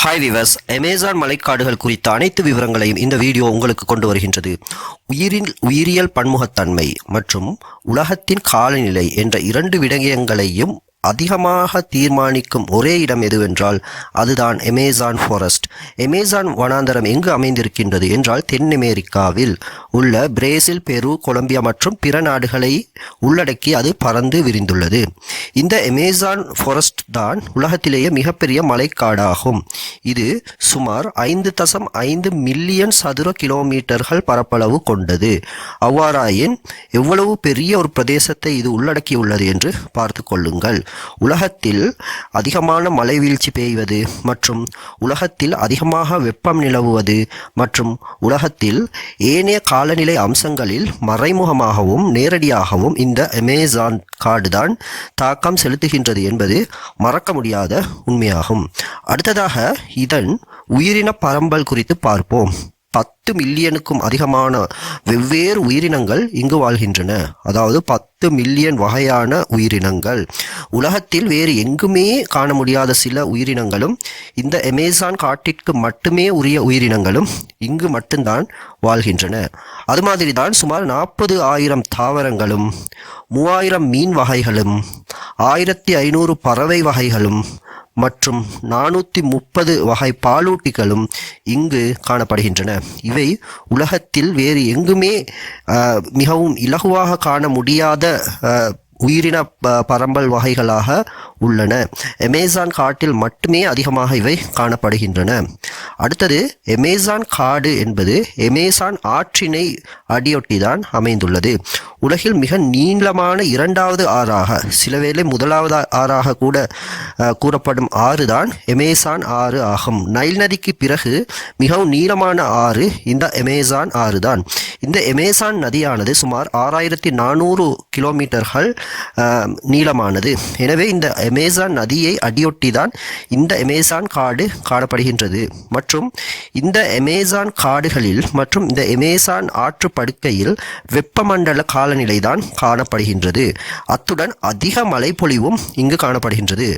Hi viewers Amazon மலைக்காடுகள் குறித்த அனைத்து விவரங்களையும் இந்த வீடியோ உங்களுக்கு கொண்டு வருகின்றது. உயிரின் உயிரியல் பன்முகத்தன்மை மற்றும் உலகத்தின் காலநிலை என்ற இரண்டு விடயங்களையும் அதிகமாக தீர்மானிக்கும் ஒரே இடம் எதுவென்றால் அதுதான் அமேசான் ஃபாரஸ்ட் அமேசான் வனாந்தரம் எங்கு அமைந்திருக்கின்றது என்றால் தென் அமெரிக்காவில் உள்ள பிரேசில் பெரு கொலம்பியா மற்றும் பிற நாடுகளை உள்ளடக்கி அது பறந்து விரிந்துள்ளது. இந்த அமேசான் ஃபாரஸ்ட் தான் உலகத்திலேயே மிகப்பெரிய மலைக்காடாகும். இது சுமார் ஐந்து தசம் ஐந்து மில்லியன் சதுர கிலோமீட்டர்கள் பரப்பளவு கொண்டது. அவ்வாறாயின் எவ்வளவு பெரிய ஒரு பிரதேசத்தை இது உள்ளடக்கியுள்ளது என்று பார்த்து கொள்ளுங்கள். உலகத்தில் அதிகமான மழை வீழ்ச்சி பெய்வது மற்றும் உலகத்தில் அதிகமாக வெப்பம் நிலவுவது மற்றும் உலகத்தில் ஏனைய காலநிலை அம்சங்களில் மறைமுகமாகவும் நேரடியாகவும் இந்த அமேசான் காடு தான் தாக்கம் செலுத்துகின்றது என்பது மறக்க முடியாத உண்மையாகும். அடுத்ததாக இதன் உயிரின பரம்பல் குறித்து பார்ப்போம். பத்து மில்லியனுக்கும் அதிகமான வெவ்வேறு உயிரினங்கள் இங்கு வாழ்கின்றன. அதாவது பத்து மில்லியன் வகையான உயிரினங்கள். உலகத்தில் வேறு எங்குமே காண முடியாத சில உயிரினங்களும் இந்த அமேசான் காட்டிற்கு மட்டுமே உரிய உயிரினங்களும் இங்கு மட்டும்தான் வாழ்கின்றன. அது மாதிரி தான் சுமார் நாற்பது ஆயிரம் தாவரங்களும் மூவாயிரம் மீன் வகைகளும் ஆயிரத்தி ஐநூறு பறவை வகைகளும் மற்றும் நானூற்றி முப்பது வகை பாலூட்டிகளும் இங்கு காணப்படுகின்றன. இவை உலகத்தில் வேறு எங்குமே மிகவும் இலகுவாக காண முடியாத உயிரின ப- பரம்பல் வகைகளாக உள்ளன. அமேசான் காட்டில் மட்டுமே அதிகமாக இவை காணப்படுகின்றன. அடுத்தது எமேசான் காடு என்பது எமேசான் ஆற்றினை அடியொட்டிதான் அமைந்துள்ளது. உலகில் மிக நீளமான இரண்டாவது ஆறாக சிலவேளை முதலாவது ஆறாக கூட கூறப்படும் ஆறு தான் எமேசான் ஆறு ஆகும். நைல் நதிக்கு பிறகு மிகவும் நீளமான ஆறு இந்த அமேசான் ஆறு தான் இந்த அமேசான் நதியானது சுமார் ஆறாயிரத்தி நானூறு கிலோமீட்டர்கள் நீளமானது. எனவே இந்த அமேசான் நதியை அடியொட்டி தான் இந்த அமேசான் காடு காணப்படுகின்றது. மற்றும் இந்த அமேசான் காடுகளில் மற்றும் இந்த அமேசான் ஆற்று படுக்கையில் வெப்பமண்டல காலநிலை தான் காணப்படுகின்றது. அத்துடன் அதிக மழைப்பொழிவும் இங்கு காணப்படுகின்றது.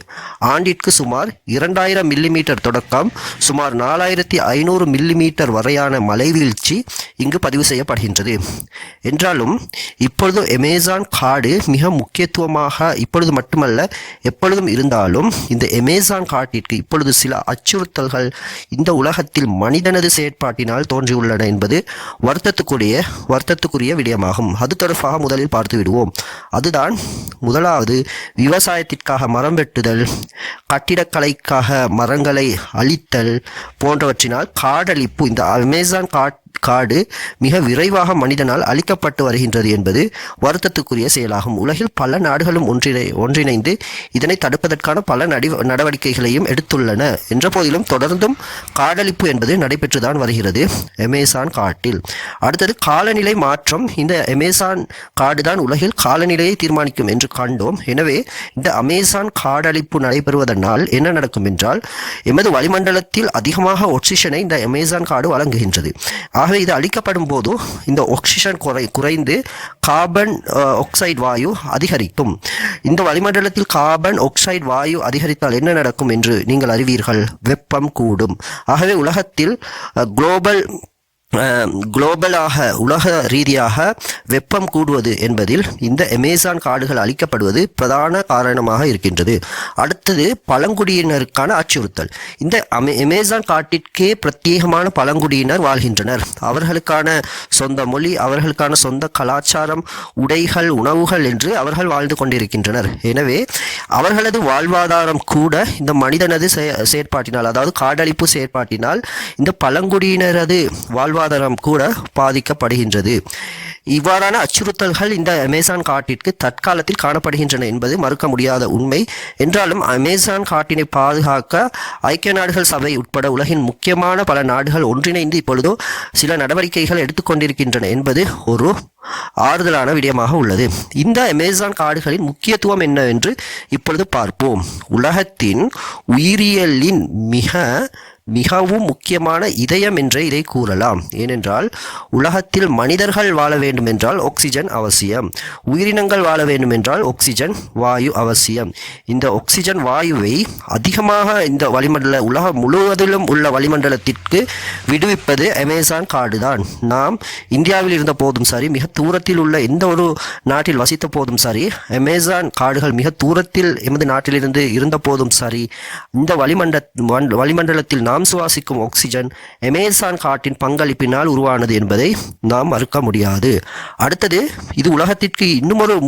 ஆண்டிற்கு சுமார் இரண்டாயிரம் மில்லிமீட்டர் தொடக்கம் சுமார் நாலாயிரத்தி ஐநூறு மில்லிமீட்டர் வரையான மழை வீழ்ச்சி இங்கு பதிவு செய்யப்படுகின்றது. என்றாலும் இப்பொழுது அமேசான் காடு மிக முக்கியத்துவமாக இப்பொழுது மட்டுமல்ல எப்பொழுதும் இருந்தாலும் இந்த அமேசான் காட்டிற்கு இப்பொழுது சில அச்சுறுத்தல்கள் இந்த உலகத்தில் மனிதனது செயற்பாட்டினால் தோன்றியுள்ளன என்பது வருத்தத்துக்குரிய வருத்தத்துக்குரிய விடயமாகும். அது தொடர்பாக முதலில் பார்த்து விடுவோம். அதுதான் முதலாவது விவசாயத்திற்காக மரம் வெட்டுதல் கட்டிடக்கலைக்காக மரங்களை அழித்தல் போன்றவற்றினால் காடழிப்பு. இந்த அமேசான் காட் காடு மிக விரைவாக மனிதனால் அழிக்கப்பட்டு வருகின்றது என்பது வருத்தத்துக்குரிய செயலாகும். உலகில் பல நாடுகளும் ஒன்றிணை ஒன்றிணைந்து இதனை தடுப்பதற்கான பல நடி நடவடிக்கைகளையும் எடுத்துள்ளன. என்ற போதிலும் தொடர்ந்தும் காடழிப்பு என்பது நடைபெற்றுதான் வருகிறது. அமேசான் காட்டில். அடுத்தது காலநிலை மாற்றம். இந்த அமேசான் காடுதான் உலகில் காலநிலையை தீர்மானிக்கும் என்று கண்டோம். எனவே இந்த அமேசான் காடழிப்பு நடைபெறுவதனால் என்ன நடக்கும் என்றால் எமது வளிமண்டலத்தில் அதிகமாக ஆக்சிஜனை இந்த அமேசான் காடு வழங்குகின்றது. ஆகவே இது அழிக்கப்படும் போது இந்த ஆக்சிஜன் குறை குறைந்து கார்பன் ஆக்சைடு வாயு அதிகரிக்கும். இந்த வளிமண்டலத்தில் கார்பன் ஆக்சைடு வாயு அதிகரித்தால் என்ன நடக்கும் என்று நீங்கள் அறிவீர்கள்? வெப்பம் கூடும். ஆகவே உலகத்தில் குளோபல் குளோபலாக உலக ரீதியாக வெப்பம் கூடுவது என்பதில் இந்த அமேசான் காடுகள் அழிக்கப்படுவது பிரதான காரணமாக இருக்கின்றது. அடுத்தது பழங்குடியினருக்கான அச்சுறுத்தல். இந்த அமே அமேசான் காட்டிற்கே பிரத்யேகமான பழங்குடியினர் வாழ்கின்றனர். அவர்களுக்கான சொந்த மொழி அவர்களுக்கான சொந்த கலாச்சாரம் உடைகள் உணவுகள் என்று அவர்கள் வாழ்ந்து கொண்டிருக்கின்றனர். எனவே அவர்களது வாழ்வாதாரம் கூட இந்த மனிதனது செயற்பாட்டினால் அதாவது காடழிப்பு செயற்பாட்டினால் இந்த பழங்குடியினரது வாழ்வாதாரம் கூட பாதிக்கப்படுகின்றது. இவ்வாறான அச்சுறுத்தல்கள் இந்த அமேசான் காட்டிற்கு தற்காலத்தில் காணப்படுகின்றன என்பது மறுக்க முடியாத உண்மை. என்றாலும் அமேசான் காட்டினை பாதுகாக்க ஐக்கிய நாடுகள் சபை உட்பட உலகின் முக்கியமான பல நாடுகள் ஒன்றிணைந்து இப்பொழுதோ சில நடவடிக்கைகள் எடுத்துக்கொண்டிருக்கின்றன என்பது ஒரு ஆறுதலான விடயமாக உள்ளது. இந்த அமேசான் காடுகளின் முக்கியத்துவம் என்னவென்று இப்பொழுது பார்ப்போம். உலகத்தின் உயிரியலின் மிக மிகவும் முக்கியமான இதயம் என்றே இதை கூறலாம். ஏனென்றால் உலகத்தில் மனிதர்கள் வாழ வேண்டுமென்றால் ஆக்சிஜன் அவசியம். உயிரினங்கள் வாழ வேண்டுமென்றால் ஆக்சிஜன் வாயு அவசியம். இந்த ஆக்சிஜன் வாயுவை அதிகமாக இந்த வளிமண்டல உலகம் முழுவதிலும் உள்ள வளிமண்டலத்திற்கு விடுவிப்பது அமேசான் காடு தான் நாம் இந்தியாவில் இருந்த போதும் சரி மிக தூரத்தில் உள்ள எந்த ஒரு நாட்டில் வசித்த போதும் சரி அமேசான் காடுகள் மிக தூரத்தில் எமது நாட்டிலிருந்து இருந்த போதும் சரி இந்த வளிமண்ட வண்- வளிமண்டலத்தில் நாம் சுவாசிக்கும் ஆக்சிஜன் அமேசான் காட்டின் பங்களிப்பினால் உருவானது என்பதை நாம் மறுக்க முடியாது. அடுத்தது இது உலகத்திற்கு இன்னுமொரு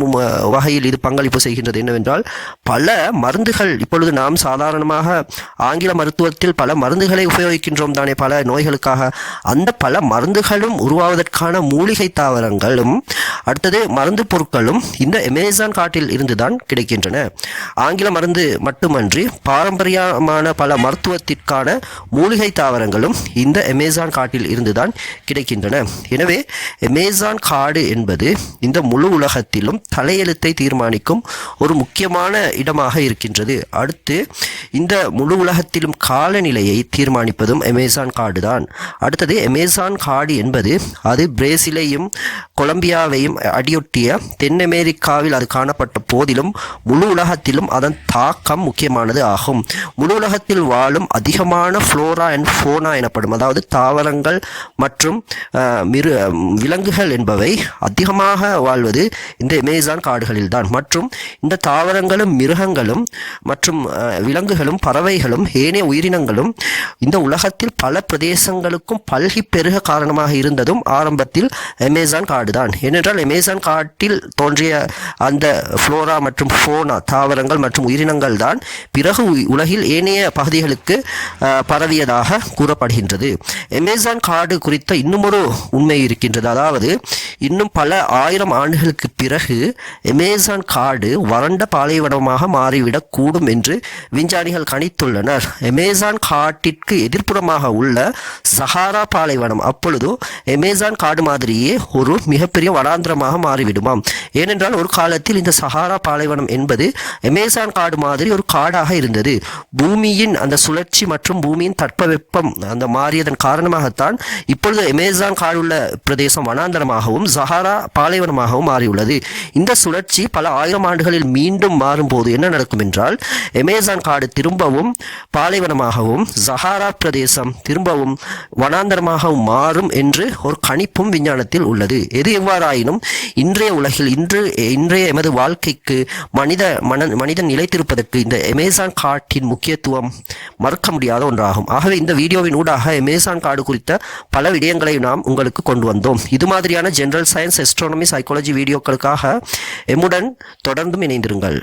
வகையில் இது பங்களிப்பு செய்கின்றது என்னவென்றால் பல மருந்துகள் இப்பொழுது நாம் சாதாரணமாக ஆங்கில மருத்துவத்தில் பல மருந்துகளை உபயோகிக்கின்றோம் தானே பல நோய்களுக்காக. அந்த பல மருந்துகளும் உருவாவதற்கான மூலிகை தாவரங்களும் அடுத்தது மருந்து பொருட்களும் இந்த அமேசான் காட்டில் இருந்துதான் கிடைக்கின்றன. ஆங்கில மருந்து மட்டுமன்றி பாரம்பரியமான பல மருத்துவத்திற்கான மூலிகை தாவரங்களும் இந்த அமேசான் காட்டில் இருந்துதான் கிடைக்கின்றன. எனவே அமேசான் காடு என்பது இந்த முழு உலகத்திலும் தலையெழுத்தை தீர்மானிக்கும் ஒரு முக்கியமான இடமாக இருக்கின்றது. அடுத்து இந்த முழு உலகத்திலும் காலநிலையை தீர்மானிப்பதும் அமேசான் காடு தான் அடுத்தது அமேசான் காடு என்பது அது பிரேசிலையும் கொலம்பியாவையும் அடியொட்டிய தென் அமெரிக்காவில் அது காணப்பட்ட போதிலும் முழு உலகத்திலும் அதன் தாக்கம் முக்கியமானது ஆகும். முழு உலகத்தில் வாழும் அதிகமான ஃப்ளோரா அண்ட் ஃபோனா எனப்படும் அதாவது தாவரங்கள் மற்றும் மிரு விலங்குகள் என்பவை அதிகமாக வாழ்வது இந்த அமேசான் காடுகளில் தான் மற்றும் இந்த தாவரங்களும் மிருகங்களும் மற்றும் விலங்குகள் விலங்குகளும் பறவைகளும் ஏனைய உயிரினங்களும் இந்த உலகத்தில் பல பிரதேசங்களுக்கும் பல்கி பெருக காரணமாக இருந்ததும் ஆரம்பத்தில் அமேசான் காடு தான் ஏனென்றால் அமேசான் காட்டில் தோன்றிய அந்த ஃப்ளோரா மற்றும் ஃபோனா தாவரங்கள் மற்றும் உயிரினங்கள் தான் பிறகு உலகில் ஏனைய பகுதிகளுக்கு பரவியதாக கூறப்படுகின்றது. அமேசான் காடு குறித்த இன்னுமொரு உண்மை இருக்கின்றது. அதாவது இன்னும் பல ஆயிரம் ஆண்டுகளுக்கு பிறகு அமேசான் காடு வறண்ட பாலைவனமாக மாறிவிடக் கூடும் என்று விஞ்ஞானிகள் கணித்துள்ளனர் எமேசான் காட்டிற்கு எதிர்ப்புறமாக உள்ள சஹாரா பாலைவனம் அப்பொழுது எமேசான் காடு மாதிரியே ஒரு மிகப்பெரிய வனாந்திரமாக மாறிவிடுமாம். ஏனென்றால் ஒரு காலத்தில் இந்த சஹாரா பாலைவனம் என்பது எமேசான் காடு மாதிரி ஒரு காடாக இருந்தது. பூமியின் அந்த சுழற்சி மற்றும் பூமியின் தட்பவெப்பம் அந்த மாறியதன் காரணமாகத்தான் இப்பொழுது அமேசான் காடுள்ள பிரதேசம் வனாந்தரமாகவும் சஹாரா பாலைவனமாகவும் மாறியுள்ளது. இந்த சுழற்சி பல ஆயிரம் ஆண்டுகளில் மீண்டும் மாறும்போது என்ன நடக்கும் என்றால் அமேசான் காடு திரும்பவும் பாலைவனமாகவும் சஹாரா பிரதேசம் திரும்பவும் வனாந்தரமாகவும் மாறும் என்று ஒரு கணிப்பும் விஞ்ஞானத்தில் உள்ளது. எது எவ்வாறாயினும் இன்றைய உலகில் இன்று இன்றைய எமது வாழ்க்கைக்கு மனித மன மனிதன் நிலைத்திருப்பதற்கு இந்த அமேசான் காட்டின் முக்கியத்துவம் மறுக்க முடியாத ஒன்றாகும். ஆகவே இந்த வீடியோவின் ஊடாக அமேசான் காடு குறித்த பல விடயங்களை நாம் உங்களுக்கு கொண்டு வந்தோம். இது மாதிரியான ஜெனரல் சயின்ஸ் எஸ்ட்ரானமி சைக்காலஜி வீடியோக்களுக்காக எம்முடன் தொடர்ந்தும் இணைந்திருங்கள்.